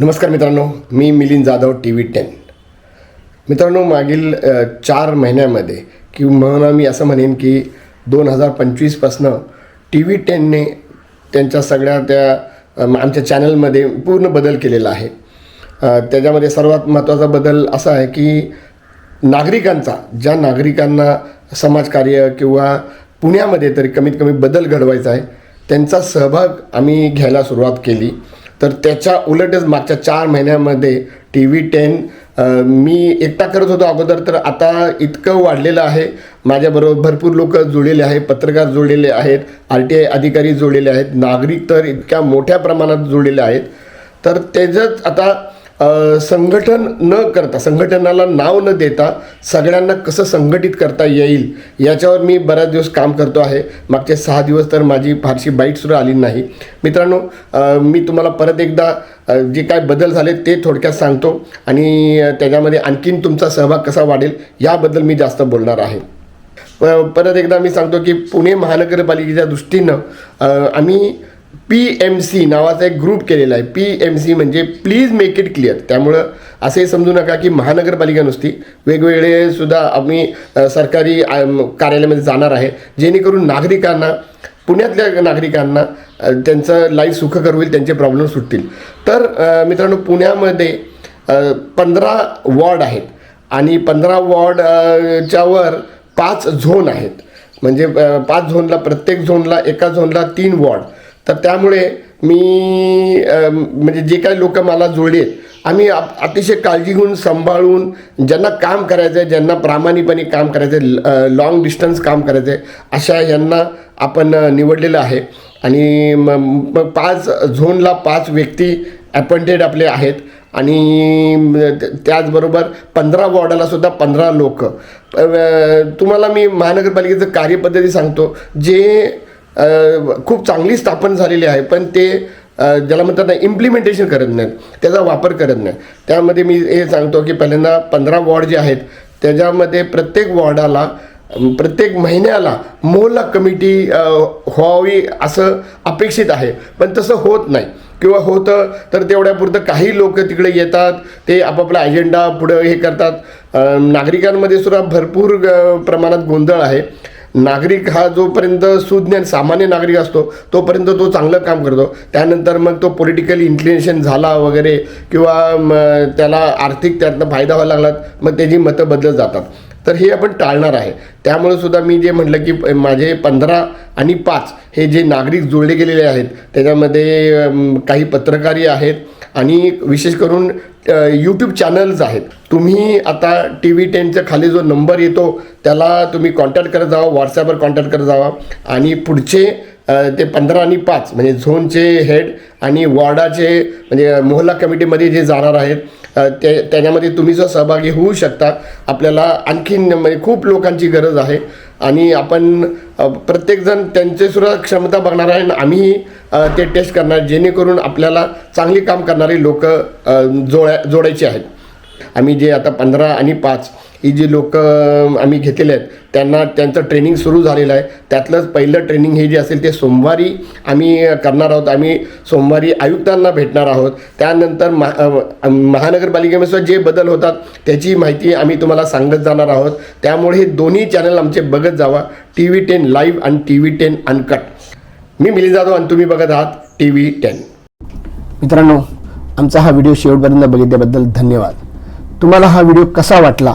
नमस्कार मित्रांनो मी Milind Jadhav T V ten. मित्रांनो मागील चार महिन्यामध्ये किंवा मी असं म्हणेन की दोन हजार पंचवीसपासनं टी व्ही टेनने त्यांच्या सगळ्या त्या आमच्या चॅनलमध्ये पूर्ण बदल केलेला आहे. त्याच्यामध्ये सर्वात महत्त्वाचा बदल असा आहे की नागरिकांचा ज्या नागरिकांना समाजकार्य किंवा पुण्यामध्ये तरी कमीत कमी बदल घडवायचा आहे त्यांचा सहभाग आम्ही घ्यायला सुरुवात केली. तर त्याच्या उलटच मागच्या चार महिन्यामध्ये टी व्ही टेन मी एकटा करत होतो अगोदर तर आता इतकं वाढलेलं आहे. माझ्याबरोबर भरपूर लोक जुळलेले आहेत पत्रकार जुळलेले आहेत आर टी आय अधिकारी जुळलेले आहेत नागरिक तर इतक्या मोठ्या प्रमाणात जुळलेले आहेत. तर त्याचंच आता संघटन न करता संघटनाला नाव न देता सगळ्यांना कसं संघटित करता येईल याच्यावर मी बऱ्याच दिवस काम करतो आहे. मागचे सहा दिवस तर माझी फारशी बाईटसुद्धा आली नाही. मित्रांनो मी तुम्हाला परत एकदा जे काय बदल झाले ते थोडक्यात सांगतो आणि त्याच्यामध्ये आणखीन तुमचा सहभाग कसा वाढेल याबद्दल मी जास्त बोलणार आहे. प- परत एकदा मी सांगतो की पुणे महानगरपालिकेच्या दृष्टीनं आम्ही पी एम सी नावाचा एक ग्रुप केलेला आहे. पी एम सी म्हणजे प्लीज मेक इट क्लिअर त्यामुळं असे समजू नका की महानगरपालिका नुसती वेगवेगळे सुद्धा आम्ही सरकारी कार्यालयामध्ये जाणार आहे. जेणेकरून नागरिकांना पुण्यातल्या नागरिकांना त्यांचं लाईफ सुखकर होईल त्यांचे प्रॉब्लेम सुटतील. तर मित्रांनो पुण्यामध्ये पंधरा वॉर्ड आहेत. आणि पंधरा वॉर्डच्यावर पाच झोन आहेत. म्हणजे पाच झोनला प्रत्येक झोनला एका झोनला तीन वॉर्ड तर त्यामुळे मी म्हणजे जे काही लोक मला जुळले आम्ही अतिशय काळजी घेऊन सांभाळून ज्यांना काम करायचं आहे ज्यांना प्रामाणिकपणे काम करायचं आहे लॉंग डिस्टन्स काम करायचं आहे अशा यांना आपण निवडलेलं आहे. आणि मग पाच झोनला पाच व्यक्ती अपॉइंटेड आपले आहेत. आणि त्याचबरोबर पंधरा वॉर्डाला सुद्धा पंधरा लोक. तुम्हाला मी महानगरपालिकेचं कार्यपद्धती सांगतो. जे खूप चांगली स्थापन झालेली आहे पण ते ज्याला म्हणतात ना इम्प्लिमेंटेशन करत नाहीत. त्याचा वापर करत नाही त्यामध्ये मी हे सांगतो की पहिल्यांदा पंधरा वॉर्ड जे आहेत त्याच्यामध्ये प्रत्येक वॉर्डाला प्रत्येक महिन्याला मोहल्ला कमिटी व्हावी असं अपेक्षित आहे. पण तसं होत नाही. किंवा होतं तर तेवढ्यापुरतं काही लोक तिकडे येतात ते आपापला अजेंडा पुढं हे करतात. नागरिकांमध्ये सुद्धा भरपूर प्रमाणात गोंधळ आहे. नागरिक हा जोपर्यंत सुज्ञान सामान्य नागरिक असतो तोपर्यंत तो चांगलं काम करतो. त्यानंतर मग तो पॉलिटिकल इन्क्लिनेशन झाला वगैरे किंवा त्याला आर्थिक त्यातनं फायदा व्हायला लागला मग त्याची मतं बदलत जातात. तर हे आपण टाळणार आहे. त्यामुळे सुद्धा मी जे म्हटलं की प- माझे पंधरा आणि पाच हे जे नागरिक जोडले गेलेले आहेत त्याच्यामध्ये काही पत्रकारी आहेत आणि विशेष करून यूट्यूब चॅनल्स आहेत. तुम्ही आता टी व्ही टेनच्या खाली जो नंबर येतो त्याला तुम्ही कॉन्टॅक्ट करत जावा व्हॉट्सॲपवर कॉन्टॅक्ट करत जावा. आणि पुढचे ते पंधरा आणि पाच म्हणजे झोनचे हेड आणि वॉर्डाचे म्हणजे मोहल्ला कमिटीमध्ये जे जाणार आहेत ते त्याच्यामध्ये तुम्ही जर सहभागी होऊ शकता आपल्याला आणखीन म्हणजे खूप लोकांची गरज आहे. आणि आपण प्रत्येकजण त्यांचेसुद्धा क्षमता बघणार आहे आणि आम्ही ते टेस्ट करणार जेणेकरून आपल्याला चांगली काम करणारी लोक जोड्या जोडायची आहेत. आम्ही जे आता पंधरा आणि पाच ही जी लोक आम्ही घेतलेले आहेत त्यांना त्यांचं ट्रेनिंग सुरू झालेलं आहे. त्यातलंच पहिलं ट्रेनिंग हे जे असेल ते सोमवारी आम्ही करणार आहोत. आम्ही सोमवारी आयुक्तांना भेटणार आहोत. त्यानंतर महा महानगरपालिकेमध्ये जे बदल होतात त्याची माहिती आम्ही तुम्हाला सांगत जाणार आहोत. त्यामुळे हे दोन्ही चॅनल आमचे बघत जावा. टी व्ही टेन लाईव्ह आणि टी व्ही टेन अनकट मी मिलिंद जाधव आणि तुम्ही बघत आहात टी व्ही टेन मित्रांनो आमचा हा व्हिडिओ शेवटपर्यंत बघितल्याबद्दल धन्यवाद. तुम्हाला हा व्हिडिओ कसा वाटला?